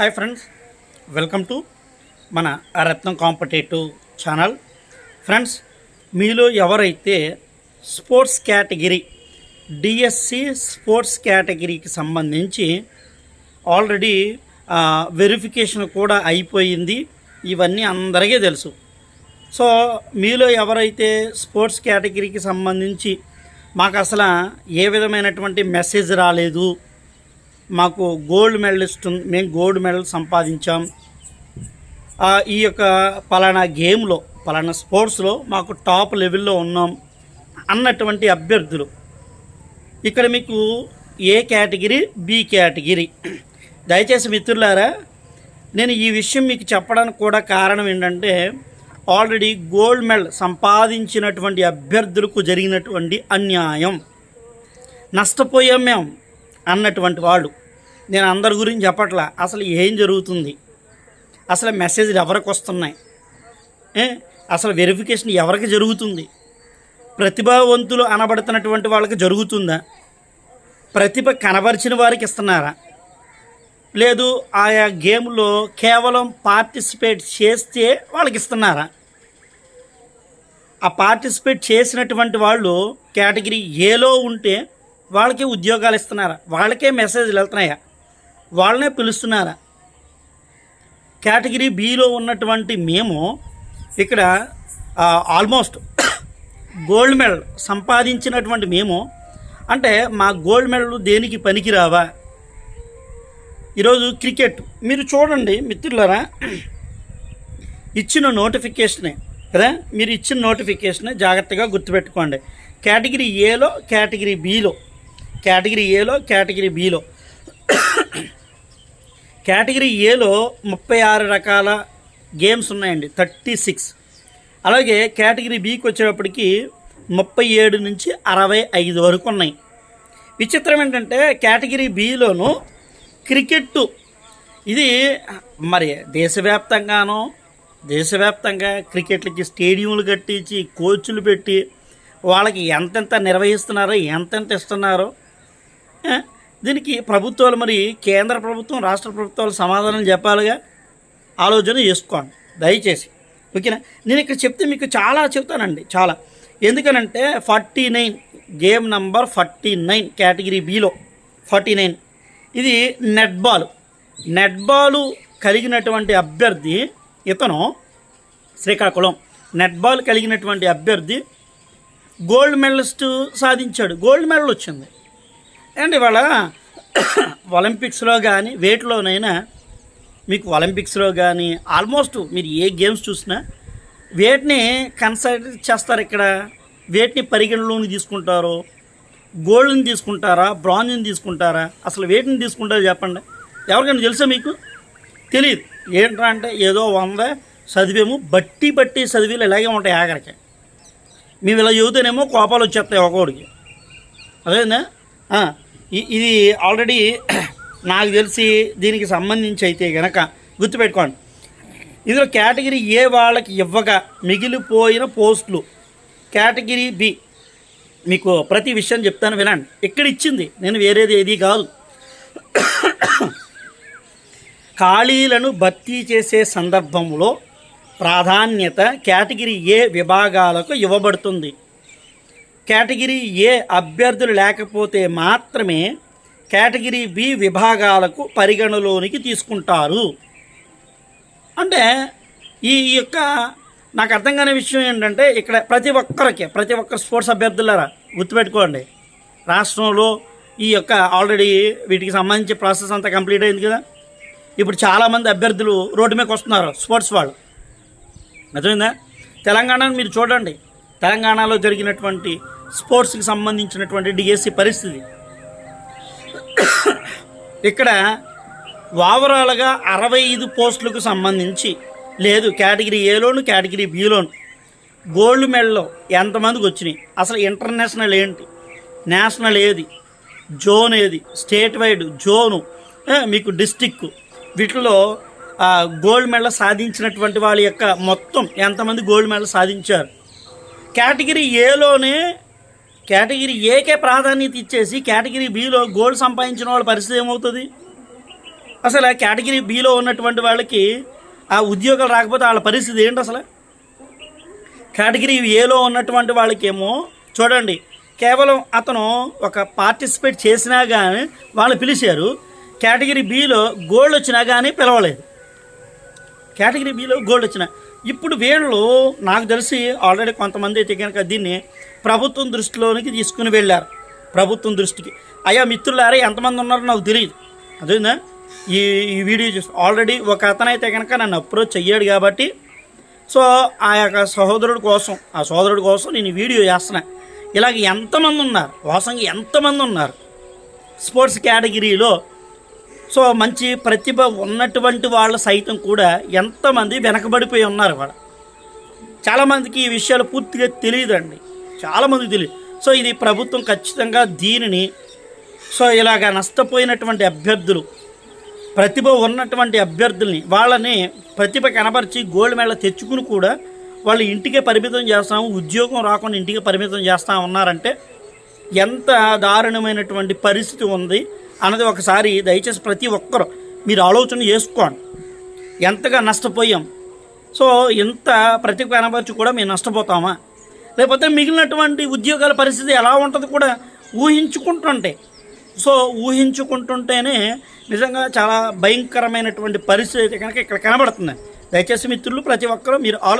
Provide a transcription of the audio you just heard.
Hi friends welcome to మన రత్నం competitive channel. Friends మీలో ఎవరైతే స్పోర్ట్స్ కేటగిరీ డిఎస్సి స్పోర్ట్స్ కేటగిరీకి సంబంధించి ఆల్రెడీ వెరిఫికేషన్ కూడా అయిపోయింది. ఇవన్నీ అందరికీ తెలుసు. సో మీలో ఎవరైతే స్పోర్ట్స్ కేటగిరీకి సంబంధించి మాకు అసలు ఏ విధమైనటువంటి మెసేజ్ రాలేదు మాకు గోల్డ్ మెడలిస్ట్ ఇస్తుంది మేము గోల్డ్ మెడల్ సంపాదించాం. ఈ యొక్క పలానా గేమ్లో పలానా స్పోర్ట్స్లో మాకు టాప్ లెవెల్లో ఉన్నాం అన్నటువంటి అభ్యర్థులు. ఇక్కడ మీకు ఏ కేటగిరీ బి కేటగిరీ. దయచేసి మిత్రులారా నేను ఈ విషయం మీకు చెప్పడానికి కూడా కారణం ఏంటంటే ఆల్రెడీ గోల్డ్ మెడల్ సంపాదించినటువంటి అభ్యర్థులకు జరిగినటువంటి అన్యాయం. నష్టపోయాం మేము. అన్నటువంటి వాళ్ళు. నేను అందరి గురించి చెప్పట్లా. అసలు ఏం జరుగుతుంది? అసలు మెసేజ్లు ఎవరికి వస్తున్నాయి? అసలు వెరిఫికేషన్ ఎవరికి జరుగుతుంది? ప్రతిభావంతులు అనబడుతున్నటువంటి వాళ్ళకి జరుగుతుందా? ప్రతిభ కనబరిచిన వారికి ఇస్తున్నారా? లేదు ఆయా గేమ్లో కేవలం పార్టిసిపేట్ చేస్తే వాళ్ళకి ఇస్తున్నారా? ఆ పార్టిసిపేట్ చేసినటువంటి వాళ్ళు కేటగిరీ ఏలో ఉంటే వాళ్ళకే ఉద్యోగాలు ఇస్తున్నారా? వాళ్ళకే మెసేజ్లు వెళ్తున్నాయా? వాళ్ళనే పిలుస్తున్నారా? కేటగిరీ బిలో ఉన్నటువంటి మేము ఇక్కడ ఆల్మోస్ట్ గోల్డ్ మెడల్ సంపాదించినటువంటి మేము అంటే మా గోల్డ్ మెడల్ దేనికి పనికిరావా? ఈరోజు క్రికెట్ మీరు చూడండి మిత్రులారా ఇచ్చిన నోటిఫికేషనే కదా? మీరు ఇచ్చిన నోటిఫికేషనే జాగ్రత్తగా గుర్తుపెట్టుకోండి. కేటగిరీ ఏలో కేటగిరీ బిలో కేటగిరీ ఏలో కేటగిరీ బిలో కేటగిరీ ఏలో ముప్పై ఆరు రకాల గేమ్స్ ఉన్నాయండి. థర్టీ సిక్స్ అలాగే కేటగిరీ బికి వచ్చేటప్పటికి ముప్పై ఏడు నుంచి అరవై ఐదు వరకు ఉన్నాయి. విచిత్రం ఏంటంటే కేటగిరీ బిలోను క్రికెట్ ఇది మరి దేశవ్యాప్తంగానో దేశవ్యాప్తంగా క్రికెట్లకి స్టేడియంలు కట్టించి కోచ్లు పెట్టి వాళ్ళకి ఎంతెంత నిర్వహిస్తున్నారో ఎంతెంత ఇస్తున్నారో దీనికి ప్రభుత్వాలు మరి కేంద్ర ప్రభుత్వం రాష్ట్ర ప్రభుత్వాలు సమాధానం చెప్పాలిగా? ఆలోచన చేసుకోండి. దయచేసి. ఓకేనా? నేను ఇక్కడ చెప్తే మీకు చాలా చెప్తానండి. చాలా. ఎందుకనంటే forty nine game number forty nine category below forty nine. ఇది నెట్ బాల్ నెట్ బాల్ కలిగినటువంటి అభ్యర్థి ఇతను శ్రీకాకుళం. నెట్ బాల్ కలిగినటువంటి అభ్యర్థి గోల్డ్ మెడలిస్ట్ సాధించాడు. గోల్డ్ మెడల్ వచ్చింది అండ్ ఇవాళ ఒలింపిక్స్లో కానీ వేటిలోనైనా మీకు ఒలింపిక్స్లో కానీ ఆల్మోస్ట్ మీరు ఏ గేమ్స్ చూసినా వేటిని కన్సిడర్ చేస్తారు ఇక్కడ? వేటిని పరిగణలోని తీసుకుంటారు? గోల్డ్ని తీసుకుంటారా? బ్రాంజ్ని తీసుకుంటారా? అసలు వేటిని తీసుకుంటారో చెప్పండి. ఎవరికైనా తెలుసా మీకు? తెలియదు ఏంట్రా అంటే ఏదో వంద చదివేమో బట్టి బట్టి చదివేలు ఇలాగే ఉంటాయి ఆఖరికి. మేము ఇలా చదివితేనేమో కోపాలు వచ్చేస్తాయి ఒకడికి అదేనా? ఇది ఆల్రెడీ నాకు తెలిసి దీనికి సంబంధించి అయితే గనక గుర్తుపెట్టుకోండి. ఇందులో కేటగిరీ ఏ వాళ్ళకి ఇవ్వగా మిగిలిపోయిన పోస్టులు కేటగిరీ బి. మీకు ప్రతి విషయం చెప్తాను వినండి. ఇక్కడ ఇచ్చింది నేను వేరేది ఏది కాదు. ఖాళీలను భర్తీ చేసే సందర్భంలో ప్రాధాన్యత కేటగిరీ ఏ విభాగాలకు ఇవ్వబడుతుంది? కేటగిరీ ఏ అభ్యర్థులు లేకపోతే మాత్రమే కేటగిరీ బి విభాగాలకు పరిగణలోనికి తీసుకుంటారు. అంటే ఈ యొక్క నాకు అర్థం కాని విషయం ఏంటంటే ఇక్కడ ప్రతి ఒక్కరికి ప్రతి ఒక్క స్పోర్ట్స్ అభ్యర్థులారా గుర్తుపెట్టుకోండి. రాష్ట్రంలో ఈ యొక్క ఆల్రెడీ వీటికి సంబంధించి ప్రాసెస్ అంతా కంప్లీట్ అయింది కదా. ఇప్పుడు చాలామంది అభ్యర్థులు రోడ్డు మీదకి వస్తున్నారు స్పోర్ట్స్ వాళ్ళు. నిజమైందా తెలంగాణను మీరు చూడండి. తెలంగాణలో జరిగినటువంటి స్పోర్ట్స్కి సంబంధించినటువంటి డిఎస్సి పరిస్థితి. ఇక్కడ ఓవరాల్గా అరవై ఐదు పోస్టులకు సంబంధించి లేదు కేటగిరీ ఏలోను కేటగిరీ బిలోను గోల్డ్ మెడల్లో ఎంతమందికి వచ్చినాయి? అసలు ఇంటర్నేషనల్ ఏంటి? నేషనల్ ఏది? జోన్ ఏది? స్టేట్ వైడ్ జోను మీకు డిస్టిక్. వీటిలో గోల్డ్ మెడల్ సాధించినటువంటి వాళ్ళ యొక్క మొత్తం ఎంతమంది గోల్డ్ మెడల్ సాధించారు? కేటగిరీ ఏలోనే కేటగిరీ ఏకే ప్రాధాన్యత ఇచ్చేసి కేటగిరీ బిలో గోల్డ్ సంపాదించిన వాళ్ళ పరిస్థితి ఏమవుతుంది? అసలు ఆ కేటగిరీ బిలో ఉన్నటువంటి వాళ్ళకి ఆ ఉద్యోగాలు రాకపోతే వాళ్ళ పరిస్థితి ఏంటి అసలు? కేటగిరీ ఏలో ఉన్నటువంటి వాళ్ళకేమో చూడండి కేవలం అతను ఒక పార్టిసిపేట్ చేసినా కానీ వాళ్ళు పిలిచారు కేటగిరీ బిలో గోల్డ్ వచ్చినా కానీ పిలవలేదు. కేటగిరీ బిలో గోల్డ్ వచ్చినా ఇప్పుడు వీళ్ళు నాకు తెలిసి ఆల్రెడీ కొంతమంది అయితే కనుక దీన్ని ప్రభుత్వం దృష్టిలోనికి తీసుకుని వెళ్ళారు. ప్రభుత్వం దృష్టికి. అయ్యా మిత్రులారా ఎంతమంది ఉన్నారో నాకు తెలియదు. అదేనా ఈ ఈ వీడియో చూసి ఆల్రెడీ ఒక అతనైతే కనుక నన్ను అప్రోచ్ అయ్యాడు కాబట్టి సో ఆ యొక్క సహోదరుడి కోసం ఆ సోదరుడి కోసం నేను వీడియో చేస్తున్నా. ఇలాగ ఎంతమంది ఉన్నారు? వాసంగా ఎంతమంది ఉన్నారు? స్పోర్ట్స్ కేటగిరీలో సో మంచి ప్రతిభ ఉన్నటువంటి వాళ్ళ సైతం కూడా ఎంతమంది వెనకబడిపోయి ఉన్నారు వాళ్ళ. చాలామందికి ఈ విషయాలు పూర్తిగా తెలియదండి. చాలామందికి తెలియదు. సో ఇది ప్రభుత్వం ఖచ్చితంగా దీనిని సో ఇలాగ నష్టపోయినటువంటి అభ్యర్థులు ప్రతిభ ఉన్నటువంటి అభ్యర్థుల్ని వాళ్ళని ప్రతిభ కనపరిచి గోల్డ్ మెడల్ తెచ్చుకుని కూడా వాళ్ళు ఇంటికే పరిమితం చేస్తాము ఉద్యోగం రాకుండా ఇంటికే పరిమితం చేస్తా ఉన్నారంటే ఎంత దారుణమైనటువంటి పరిస్థితి ఉంది. అన్నది ఒకసారి దయచేసి ప్రతి ఒక్కరు మీరు ఆలోచన చేసుకోండి. ఎంతగా నష్టపోయాం? సో ఇంత ప్రతి కనబరిచి కూడా మేము నష్టపోతామా? లేకపోతే మిగిలినటువంటి ఉద్యోగాల పరిస్థితి ఎలా ఉంటుంది కూడా ఊహించుకుంటుంటే. సో ఊహించుకుంటుంటేనే నిజంగా చాలా భయంకరమైనటువంటి పరిస్థితి కనుక ఇక్కడ కనబడుతుంది. దయచేసి మిత్రులు ప్రతి ఒక్కరూ మీరు ఆలో